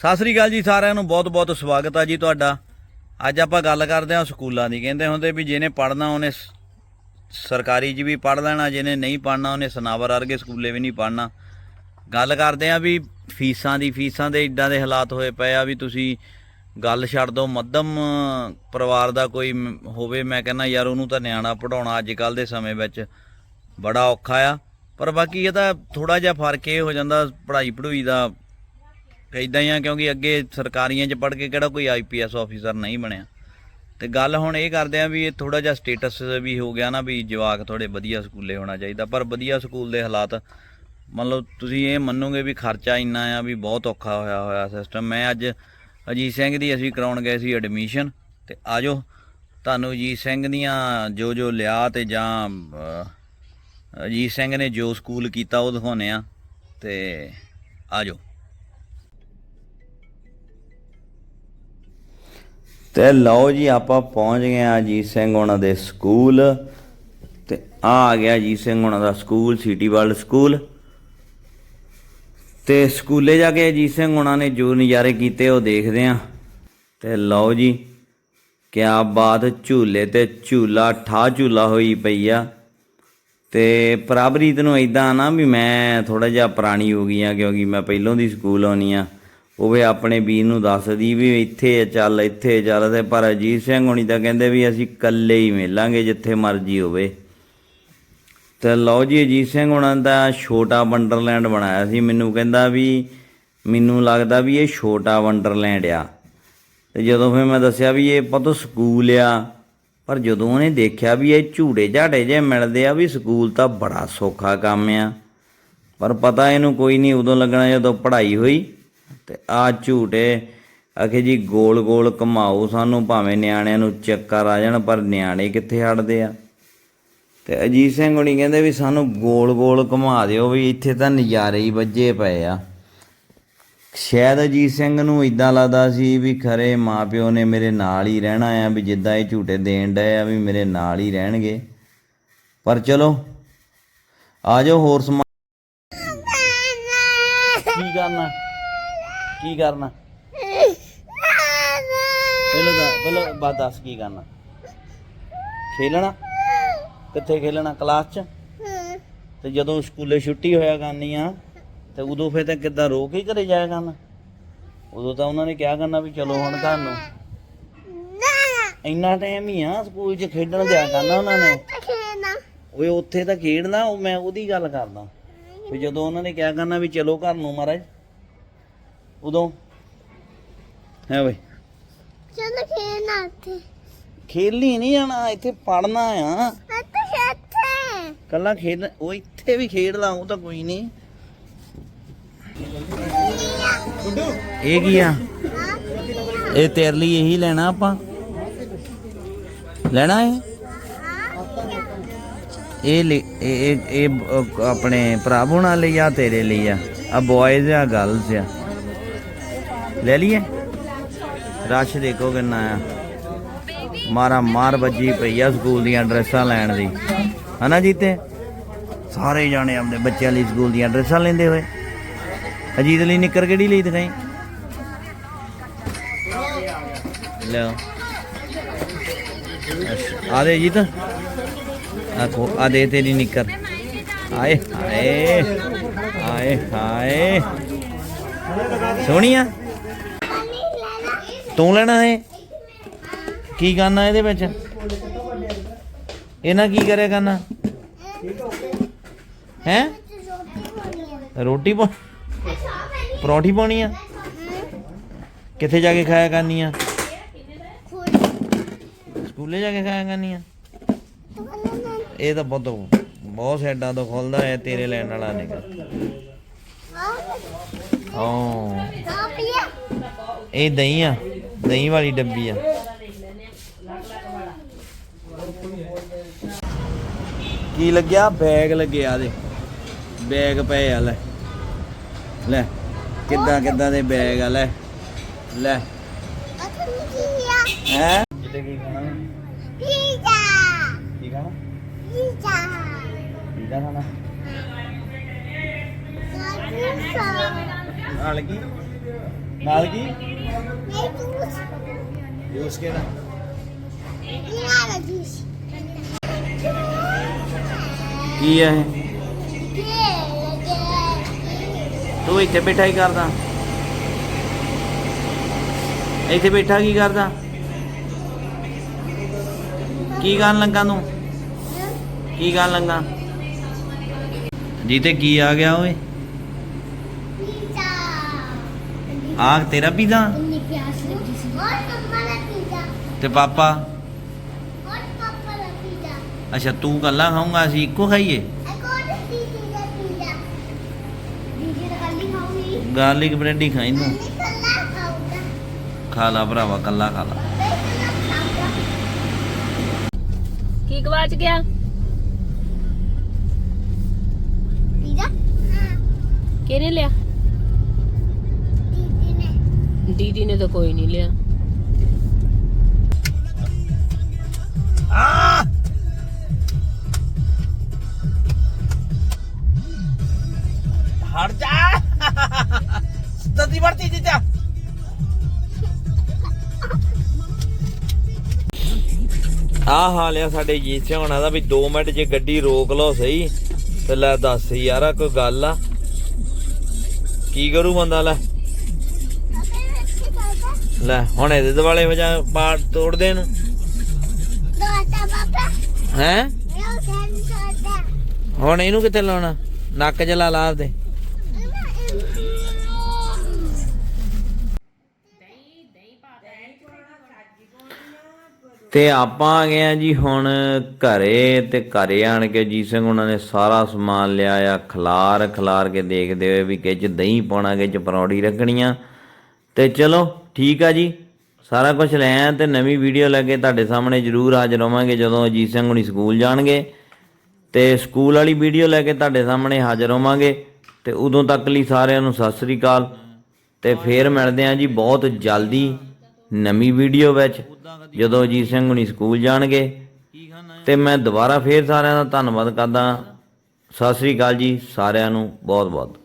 ਸਤਿ ਸ੍ਰੀ ਅਕਾਲ ਜੀ ਸਾਰਿਆਂ ਨੂੰ ਬਹੁਤ-ਬਹੁਤ ਸਵਾਗਤ ਆ ਜੀ ਤੁਹਾਡਾ। ਅੱਜ ਆਪਾਂ ਗੱਲ ਕਰਦੇ ਹਾਂ ਸਕੂਲਾਂ ਦੀ। ਕਹਿੰਦੇ ਹੁੰਦੇ ਵੀ ਜਿਹਨੇ ਪੜਨਾ ਉਹਨੇ ਸਰਕਾਰੀ 'ਚ ਵੀ ਪੜ ਲੈਣਾ, ਜਿਹਨੇ ਨਹੀਂ ਪੜਨਾ ਉਹਨੇ ਸਨਾਵਰ ਵਰਗੇ ਸਕੂਲੇ ਵੀ ਨਹੀਂ ਪੜਨਾ ਗੱਲ ਕਰਦੇ ਆ ਵੀ ਫੀਸਾਂ ਦੀ, ਫੀਸਾਂ ਦੇ ਇਦਾਂ ਦੇ ਹਾਲਾਤ ਹੋਏ ਪਏ ਆ ਵੀ ਤੁਸੀਂ ਗੱਲ ਛੱਡ ਦੋ, ਮੱਧਮ ਪਰਿਵਾਰ ਦਾ ਕੋਈ ਹੋਵੇ, ਮੈਂ ਕਹਿੰਦਾ ਯਾਰ ਉਹਨੂੰ ਤਾਂ ਨਿਆਣਾ ਪੜਾਉਣਾ ਅੱਜ ਕੱਲ ਦੇ ਸਮੇਂ ਵਿੱਚ ਬੜਾ ਔਖਾ ਆ। ਪਰ ਬਾਕੀ ਇਹ ਤਾਂ ਥੋੜਾ ਜਿਹਾ ਫ਼ਰਕ ਇਹ ਹੋ ਜਾਂਦਾ ਪੜ੍ਹਾਈ ਪੜੂਈ ਦਾ ਇਦਾਂ ਹੀ ਆ ਕਿਉਂਕਿ ਅੱਗੇ ਸਰਕਾਰੀਆਂ 'ਚ ਪੜ੍ਹ ਕੇ ਕਿਹੜਾ ਕੋਈ ਆਈਪੀਐਸ ਆਫੀਸਰ ਨਹੀਂ ਬਣਿਆ। ਤੇ ਗੱਲ ਹੁਣ ਇਹ ਕਰਦੇ ਆ ਵੀ ਇਹ ਥੋੜਾ ਜਿਹਾ ਸਟੇਟਸ ਵੀ ਹੋ ਗਿਆ ਨਾ ਵੀ ਜਵਾਕ ਥੋੜੇ ਵਧੀਆ ਸਕੂਲੇ ਹੋਣਾ ਚਾਹੀਦਾ, ਪਰ ਵਧੀਆ ਸਕੂਲ ਦੇ ਹਾਲਾਤ, ਮਤਲਬ ਤੁਸੀਂ ਇਹ ਮੰਨੋਗੇ ਵੀ ਖਰਚਾ ਇੰਨਾ ਆ ਵੀ ਬਹੁਤ ਔਖਾ ਹੋਇਆ ਹੋਇਆ ਸਿਸਟਮ ਮੈਂ ਅੱਜ ਅਜੀਤ ਸਿੰਘ ਦੀ ਅਸੀਂ ਕਰਾਉਣ ਗਏ ਸੀ ਐਡਮਿਸ਼ਨ ਤੇ ਆਜੋ, ਤੁਹਾਨੂੰ ਅਜੀਤ ਸਿੰਘ ਦੀਆਂ ਜੋ ਜੋ ਲਿਆ ਤੇ ਜਾਂ ਅਜੀਤ ਸਿੰਘ ਨੇ ਜੋ ਸਕੂਲ ਕੀਤਾ ਉਹ ਦਿਖਾਉਨੇ ਆ, ਤੇ ਆਜੋ। ਤੇ ਲਓ ਜੀ, ਆਪਾਂ ਪਹੁੰਚ ਗਏ ਆ ਅਜੀਤ ਸਿੰਘ ਉਹਨਾਂ ਦੇ ਸਕੂਲ। ਤੇ ਆ ਆ ਗਿਆ ਅਜੀਤ ਸਿੰਘ ਉਹਨਾਂ ਦਾ ਸਕੂਲ, ਸਿਟੀ ਵਰਲਡ ਸਕੂਲ। ਤੇ ਸਕੂਲੇ ਜਾ ਕੇ ਅਜੀਤ ਸਿੰਘ ਉਹਨਾਂ ਨੇ ਜੋ ਨਜ਼ਾਰੇ ਕੀਤੇ ਉਹ ਦੇਖਦੇ ਆ ਤੇ ਲਓ ਜੀ, ਕਿਆ ਬਾਤ, ਝੂਲੇ ਤੇ ਝੂਲਾ ਠਾ ਝੂਲਾ ਹੋਈ ਪਈ ਆ। ਤੇ ਪ੍ਰਭਰੀਤ ਨੂੰ ਇਦਾਂ ਨਾ ਵੀ ਮੈਂ ਥੋੜਾ ਜਿਹਾ ਪੁਰਾਣੀ ਹੋ ਗਈ ਆ ਕਿਉਂਕਿ ਮੈਂ ਪਹਿਲੋਂ ਦੀ ਸਕੂਲ ਆਉਣੀ ਆ ਉਹ ਵੀ ਆਪਣੇ ਵੀਰ ਨੂੰ ਦੱਸਦੀ ਵੀ ਇੱਥੇ ਚੱਲ ਇੱਥੇ ਚੱਲ ਤੇ ਪਰ ਅਜੀਤ ਸਿੰਘ ਹੁਣੀ ਤਾਂ ਕਹਿੰਦੇ ਵੀ ਅਸੀਂ ਇਕੱਲੇ ਹੀ ਮਿਲਾਂਗੇ ਜਿੱਥੇ ਮਰਜ਼ੀ ਹੋਵੇ। ਤੇ ਲਓ ਜੀ, ਅਜੀਤ ਸਿੰਘ ਹੁਣਾਂ ਦਾ ਛੋਟਾ ਵੰਡਰਲੈਂਡ ਬਣਾਇਆ ਸੀ। ਮੈਨੂੰ ਕਹਿੰਦਾ ਵੀ, ਮੈਨੂੰ ਲੱਗਦਾ ਵੀ ਇਹ ਛੋਟਾ ਵੰਡਰਲੈਂਡ ਆ। ਤੇ ਜਦੋਂ ਫਿਰ ਮੈਂ ਦੱਸਿਆ ਵੀ ਇਹ ਪਤਾ ਸਕੂਲ ਆ, ਪਰ ਜਦੋਂ ਉਹਨੇ ਦੇਖਿਆ ਵੀ ਇਹ ਝੂੜੇ ਝਾੜੇ ਜੇ ਮਿਲਦੇ ਆ ਵੀ ਸਕੂਲ ਤਾਂ ਬੜਾ ਸੌਖਾ ਕੰਮ ਆ। ਪਰ ਪਤਾ ਇਹਨੂੰ ਕੋਈ ਨਹੀਂ, ਉਦੋਂ ਲੱਗਣਾ ਜਦੋਂ ਪੜ੍ਹਾਈ ਹੋਈ। ਤੇ ਆ ਝੂਟੇ ਅਖੇ ਜੀ ਗੋਲ ਗੋਲ ਘਮਾਓ ਸਾਨੂੰ, ਭਾਵੇਂ ਨਿਆਣਿਆਂ ਨੂੰ ਚੱਕਰ ਆ ਜਾਣ, ਪਰ ਨਿਆਣੇ ਕਿੱਥੇ ਹਟਦੇ ਆ? ਤੇ ਅਜੀਤ ਸਿੰਘ ਹੁਣੀ ਕਹਿੰਦੇ ਵੀ ਸਾਨੂੰ ਗੋਲ ਗੋਲ ਘੁਮਾ ਦਿਓ ਵੀ ਇੱਥੇ ਤਾਂ ਨਜ਼ਾਰੇ ਹੀ ਵੱਜੇ ਪਏ ਆ। ਸ਼ਾਇਦ ਅਜੀਤ ਸਿੰਘ ਨੂੰ ਇਦਾਂ ਲੱਗਦਾ ਸੀ ਵੀ ਖਰੇ ਮਾਪਿਓ ਨੇ ਮੇਰੇ ਨਾਲ ਹੀ ਰਹਿਣਾ ਆ, ਵੀ ਜਿੱਦਾਂ ਇਹ ਝੂਟੇ ਦੇਣ ਡਏ ਆ ਵੀ ਮੇਰੇ ਨਾਲ ਹੀ ਰਹਿਣਗੇ। ਪਰ ਚਲੋ, ਆ ਜਾਓ ਹੋਰ ਸਮਾਨ ਕੀ ਕਰਨਾ? ਕੀ ਕਰਨਾ? ਪਹਿਲਾਂ ਦਾ ਪਹਿਲਾਂ ਬਾਤ ਦੱਸ ਕੀ ਕਰਨਾ? ਖੇਲਣਾ? ਕਿੱਥੇ ਖੇਲਣਾ? ਕਲਾਸ 'ਚ? ਤੇ ਜਦੋਂ ਸਕੂਲੇ ਛੁੱਟੀ ਹੋਇਆ ਕਰਨੀ ਆ ਤੇ ਉਦੋਂ ਫਿਰ ਤਾਂ ਕਿੱਦਾਂ ਰੋ ਕੇ ਹੀ ਘਰੇ ਜਾਇਆ ਕਰਨਾ? ਉਦੋਂ ਤਾਂ ਉਹਨਾਂ ਨੇ ਕਿਹਾ ਕਰਨਾ ਵੀ ਚਲੋ ਹੁਣ ਘਰ ਨੂੰ ਇੰਨਾ ਟਾਈਮ ਹੀ ਆ ਸਕੂਲ 'ਚ ਖੇਡਣ ਦਿਆ ਕਰਨਾ ਉਹਨਾਂ ਨੇ। ਓਏ ਉੱਥੇ ਤਾਂ ਖੇਡਣਾ, ਉਹ ਮੈਂ ਉਹਦੀ ਗੱਲ ਕਰਦਾ। ਵੀ ਜਦੋਂ ਉਹਨਾਂ ਨੇ ਕਿਹਾ ਕਰਨਾ ਵੀ ਚਲੋ ਘਰ ਨੂੰ ਮਹਾਰਾਜ ਉਦੋਂ? ਹੈ ਬਈ। ਚਲੋ ਖੇਲਣਾ ਉੱਥੇ ਖੇਲਣੀ ਨਹੀਂ ਜਾਣਾ ਇੱਥੇ ਪੜਨਾ ਆ। ਇੱਥੇ ਇੱਥੇ। ਕੱਲਾ ਖੇਡ ਉਹ ਇੱਥੇ ਵੀ ਖੇਡ ਲਾ ਉਹ ਤਾਂ ਕੋਈ ਨਹੀਂ। ਇਹ ਕੀ ਆ? ਇਹ ਤੇਰੇ ਲਈ ਇਹੀ ਲੈਣਾ ਆਪਾਂ। ਲੈਣਾ ਹੈ ਇਹ ਲੈ- ਇਹ ਇਹ- ਆਪਣੇ ਭਰਾ ਬੁਣਾ ਲਈ ਆ ਤੇਰੇ ਲਈ ਆ। ਆ ਬॉयਜ਼ ਆ ਗਰਲਸ ਆ। ਲੈ ਲਈਏ। ਰਸ਼ ਦੇਖੋ ਕਿੰਨਾ ਆ। ਮਾਰਾ ਮਾਰ ਵੱਜੀ ਪਈ ਆ ਸਕੂਲ ਦੀਆਂ ਡਰੈਸਾਂ ਲੈਣ ਦੀ। ਹਨਾ ਜੀਤੇ? ਸਾਰੇ ਜਾਣੇ ਆਪਣੇ ਬੱਚਿਆਂ ਲਈ ਸਕੂਲ ਦੀਆਂ ਡਰੈਸਾਂ ਲੈਂਦੇ ਹੋਏ। ਅਜੀਤ ਲਈ ਨਿੱਕਰ ਕਿਹੜੀ ਲਈ ਦਿਖਾਈ? ਲਓ। ਅੱਛਾ, ਆ ਦੇ ਜੀਤ ਆ ਆ ਦੇ ਤੇਰੀ ਨਿੱਕਰ। ਆਏ ਹਾਏ। ਆਏ ਹਾਏ। ਸੋਹਣੀਆ ਤੂੰ ਲੈਣਾ ਹੈ? ਕੀ ਕਰਨਾ ਇਹਦੇ ਵਿੱਚ? ਇਹਨਾਂ ਕੀ ਕਰਿਆ ਕਰਨਾ? ਹੈ? ਰੋਟੀ ਪਾ ਪਰੌਂਠੀ ਪਾਉਣੀ ਆ? ਕਿੱਥੇ ਜਾ ਕੇ ਖਾਇਆ ਕਰਨੀ ਆ ਸਕੂਲੇ ਜਾ ਕੇ ਖਾਇਆ ਕਰਨੀ ਆ ਇਹ ਤਾਂ ਬਹੁਤ ਬਹੁਤ ਸਾਈਡਾਂ ਤੋਂ ਖੁੱਲਦਾ ਹੈ ਤੇਰੇ ਲੈਣ ਵਾਲਾ ਨਿਕਲ ਹਾਂ। ਇਹ ਦਹੀਂ ਆ। ਦਹੀਂ ਵਾਲੀ ਡੱਬੀ ਆ। ਕੀ ਲੱਗਿਆ? ਬੈਗ ਲੱਗਿਆ ਦੇ। ਬੈਗ ਪਏ ਆ ਲੈ। ਲੈ ਕਿੱਦਾਂ ਕਿੱਦਾਂ ਦੇ ਬੈਗ ਆ ਲੈ। ਲੈ। ਹੈ? ਜਿੱਤੇ ਕੀ ਖਾਣਾ? ਪੀਜ਼ਾ। ਕੀ ਖਾਣਾ? ਪੀਜ਼ਾ। ਪੀਜ਼ਾ ਖਾਣਾ? ਪੀਜ਼ਾ। 啊 ਨਾਲ ਕੀ? ਨਾਲ ਕੀ? ਨਹੀਂ ਜੂਸ ਕੀ ਹੈ ਇਹ? ਤੂੰ ਇੱਥੇ ਬੈਠਾ ਹੀ ਕਰਦਾ। ਇੱਥੇ ਬੈਠਾ ਕੀ ਕਰਦਾ? ਕੀ ਕਰਨ ਲੱਗਾ ਤੂੰ? ਕੀ ਕਰਨ ਲੱਗਾ? ਜੀ ਤੇ ਕੀ ਆ ਗਿਆ ਓਏ ਪੀਜ਼ਾ ਆ ਤੇਰਾ ਪੀਜ਼ਾ? ਇੰਨੀ ਪਿਆਸ ਲੱਗੀ ਸੀ। ਹੋਰ ਮੰਮਾ ਦਾ ਪੀਜ਼ਾ। ਤੇ ਪਾਪਾ? ਹੋਰ ਪਾਪਾ ਦਾ ਪੀਜ਼ਾ। ਅੱਛਾ ਤੂੰ ਕੱਲਾ ਖਾਊਂਗਾ ਅਸੀਂ ਇੱਕੋ ਖਾਈਏ? ਅਕੋਰਡ ਦੀਦੀ ਦਾ ਪੀਜ਼ਾ। ਦੀਦੀ ਦਾ ਖਾਲੀ ਖਾਊਗੀ। ਗਾਰਲਿਕ ਬ੍ਰੈਡ ਹੀ ਖਾਈ ਤੂੰ ਨਹੀਂ ਕੱਲਾ ਖਾਊਗਾ। ਖਾ ਲਾ ਭਰਾਵਾ ਕੱਲਾ ਖਾ ਲਾ। ਮੈਂ ਕੱਲਾ ਖਾਊਗਾ। ਕੀ ਗਵਾਚ ਗਿਆ? ਪੀਜ਼ਾ? ਹਾਂ। ਕਿਹਨੇ ਲਿਆ? ਦੀਦੀ ਨੇ ਤਾਂ ਕੋਈ ਨਹੀਂ ਲਿਆ। ਹਟ ਜਾ। ਤਦੀ ਵਰਤੀ ਜੀਜਾ ਆ ਹਾਲ ਆ ਸਾਡੇ ਜੀਤ ਸਿੰਘ ਹੋਣਾ ਦਾ ਵੀ 2 ਮਿੰਟ ਜੇ ਗੱਡੀ ਰੋਕ ਲਓ ਸਹੀ ਤੇ ਲੈ ਦੱਸ ਯਾਰ ਕੋਈ ਗੱਲ ਆ। ਕੀ ਕਰੂ ਬੰਦਾ ਲੈ? ਲੈ ਹੁਣ ਇਹਦੇ ਦੁਆਲੇ ਹੋ ਜਾ ਪਾੜ ਤੋੜ ਦੇ ਇਹਨੂੰ ਦੋਸਤਾ ਪਾਪਾ ਹੈ ਹੁਣ ਇਹਨੂੰ ਕਿੱਥੇ ਲਾਉਣਾ? ਨੱਕ ਚ ਲਾ ਲਾ ਆਪਦੇ। ਤੇ ਆਪਾਂ ਆ ਗਏ ਆ ਜੀ ਹੁਣ ਘਰੇ ਤੇ ਘਰੇ ਆਣ ਕੇ ਜੀ ਸਿੰਘ ਉਹਨਾਂ ਨੇ ਸਾਰਾ ਸਮਾਨ ਲਿਆ ਆ। ਖਲਾਰ ਖਲਾਰ ਕੇ ਦੇਖਦੇ ਹੋਏ ਵੀ ਕਿਹ ਚ ਦਹੀਂ ਪਾਉਣਾ ਕਿ ਚ ਪਰੌੜੀ ਰੱਖਣੀਆਂ ਤੇ ਚਲੋ ਠੀਕ ਆ ਜੀ। ਸਾਰਾ ਕੁਝ ਲੈ ਆਇਆ ਤੇ ਨਵੀਂ ਵੀਡੀਓ ਲੈ ਕੇ ਤੁਹਾਡੇ ਸਾਹਮਣੇ ਜ਼ਰੂਰ ਹਾਜ਼ਰ ਹੋਵਾਂਗੇ ਜਦੋਂ ਅਜੀਤ ਸਿੰਘ ਹੁਣੀ ਸਕੂਲ ਜਾਣਗੇ। ਤੇ ਸਕੂਲ ਵਾਲੀ ਵੀਡੀਓ ਲੈ ਕੇ ਤੁਹਾਡੇ ਸਾਹਮਣੇ ਹਾਜ਼ਰ ਹੋਵਾਂਗੇ। ਤੇ ਉਦੋਂ ਤੱਕ ਲਈ ਸਾਰਿਆਂ ਨੂੰ ਸਤਿ ਸ੍ਰੀ ਅਕਾਲ। ਤੇ ਫੇਰ ਮਿਲਦੇ ਆਂ ਜੀ ਬਹੁਤ ਜਲਦੀ ਨਵੀਂ ਵੀਡੀਓ ਵਿੱਚ, ਜਦੋਂ ਅਜੀਤ ਸਿੰਘ ਹੁਣੀ ਸਕੂਲ ਜਾਣਗੇ। ਤੇ ਮੈਂ ਦੁਬਾਰਾ ਫੇਰ ਸਾਰਿਆਂ ਦਾ ਧੰਨਵਾਦ ਕਰਦਾ ਸਤਿ ਸ੍ਰੀ ਅਕਾਲ ਜੀ, ਸਾਰਿਆਂ ਨੂੰ ਬਹੁਤ ਬਹੁਤ